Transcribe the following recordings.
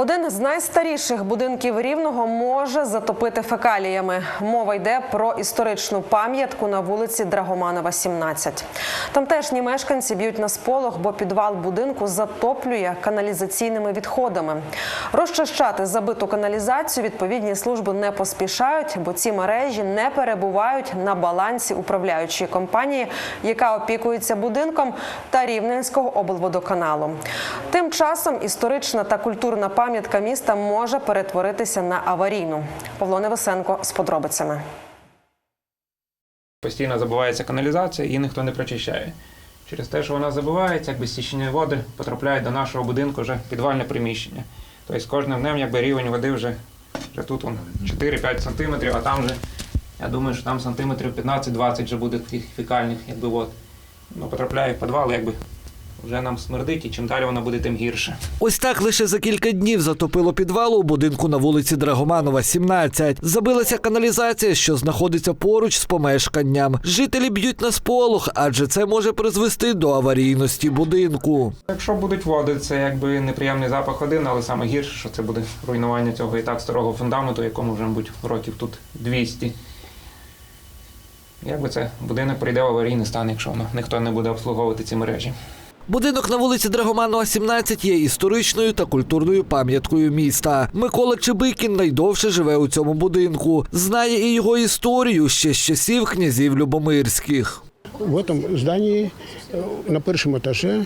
Один з найстаріших будинків рівного може затопити фекаліями. Мова йде про історичну пам'ятку на вулиці Драгоманова, 17. Тамтешні мешканці б'ють на сполох, бо підвал будинку затоплює каналізаційними відходами. Розчищати забиту каналізацію відповідні служби не поспішають, бо ці мережі не перебувають на балансі управляючої компанії, яка опікується будинком та Рівненського облводоканалу. Тим часом історична та культурна пам'ятка міста може перетворитися на аварійну. Павло Невесенко з подробицями. Постійно забувається каналізація, її ніхто не прочищає. Через те, що вона забувається, якби стічні води потрапляють до нашого будинку вже підвальне приміщення. Тобто з кожним днем якби, рівень води вже, вже тут он, 4-5 сантиметрів, а там вже, я думаю, що там сантиметрів 15-20 вже буде тих фекальних якби, вод. Ну, потрапляє в підвал, якби вже нам смердить, і чим далі воно буде, тим гірше. Ось так лише за кілька днів затопило підвал у будинку на вулиці Драгоманова, 17. Забилася каналізація, що знаходиться поруч з помешканням. Жителі б'ють на сполох, адже це може призвести до аварійності будинку. Якщо будуть води, це якби неприємний запах один, але саме гірше, що це буде руйнування цього і так старого фундаменту, якому вже, мабуть, років тут 200. Якби це будинок прийде в аварійний стан, якщо воно ніхто не буде обслуговувати ці мережі. Будинок на вулиці Драгоманова, 17 є історичною та культурною пам'яткою міста. Микола Чебикін найдовше живе у цьому будинку. Знає і його історію ще з часів князів Любомирських. В этом здании э, на первом этаже э,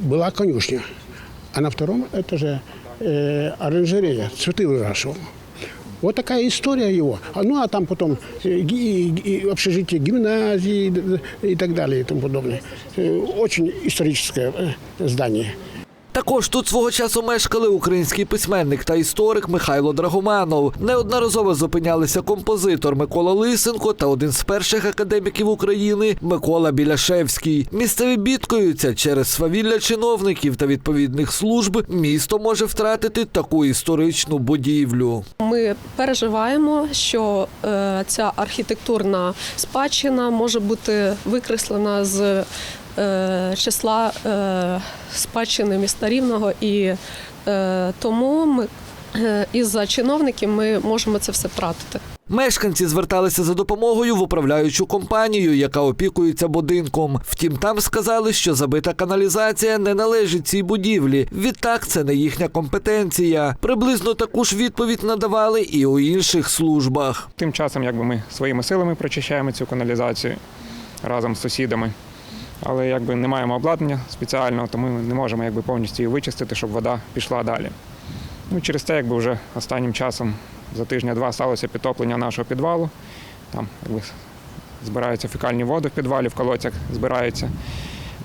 была конюшня, а на втором этаже э, оранжерея, цветы выращивал. Вот такая история его. А, Ну, а там потом э, ги- ги- общежитие гимназии д- и так далее и тому подобное. Э, Очень историческое э, здание. Також тут свого часу мешкали український письменник та історик Михайло Драгоманов. Неодноразово зупинялися композитор Микола Лисенко та один з перших академіків України Микола Біляшевський. Місцеві бідкаються через свавілля чиновників та відповідних служб. Місто може втратити таку історичну будівлю. Ми переживаємо, що е, ця архітектурна спадщина може бути викреслена з числа е, спадщини міста Рівного, і е, тому ми е, із-за чиновників ми можемо це все втратити. Мешканці зверталися за допомогою в управляючу компанію, яка опікується будинком. Втім, там сказали, що забита каналізація не належить цій будівлі. Відтак, це не їхня компетенція. Приблизно таку ж відповідь надавали і у інших службах. Тим часом якби ми своїми силами прочищаємо цю каналізацію разом з сусідами. Але якби не маємо обладнання спеціального, то ми не можемо якби, повністю її вичистити, щоб вода пішла далі. Ну, через це якби, вже останнім часом за тижня-два сталося підтоплення нашого підвалу. Там якби, збираються фекальні води в підвалі, в колодцях збираються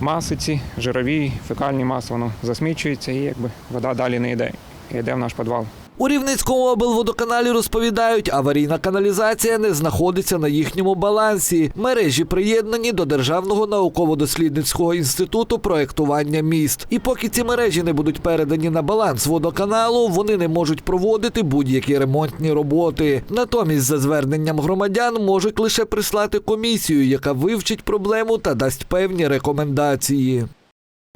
маси ці, жирові, фекальні маси, воно засмічується і якби, вода далі не йде. І йде в наш підвал. У Рівницькому облводоканалі розповідають, аварійна каналізація не знаходиться на їхньому балансі. Мережі приєднані до Державного науково-дослідницького інституту проектування міст. І поки ці мережі не будуть передані на баланс водоканалу, вони не можуть проводити будь-які ремонтні роботи. Натомість, за зверненням громадян, можуть лише прислати комісію, яка вивчить проблему та дасть певні рекомендації.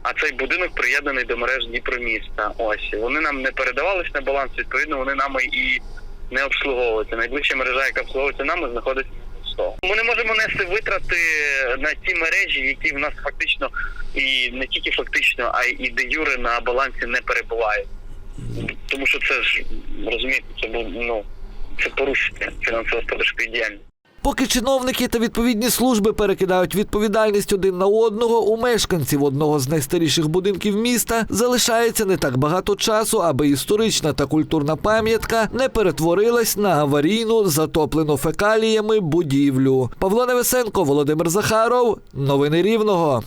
А цей будинок приєднаний до мереж Дніпроміста. Ось вони нам не передавались на баланс. Відповідно, вони нами і не обслуговуються. Найближча мережа, яка обслуговується нами, знаходиться на 100. Ми не можемо нести витрати на ті мережі, які в нас фактично і не тільки фактично, а й де юре на балансі не перебувають. Тому що це ж розумієте, це був ну це порушення фінансово-господарської діяльності. Поки чиновники та відповідні служби перекидають відповідальність один на одного, у мешканців одного з найстаріших будинків міста залишається не так багато часу, аби історична та культурна пам'ятка не перетворилась на аварійну затоплену фекаліями будівлю. Павло Невесенко, Володимир Захаров. Новини Рівного.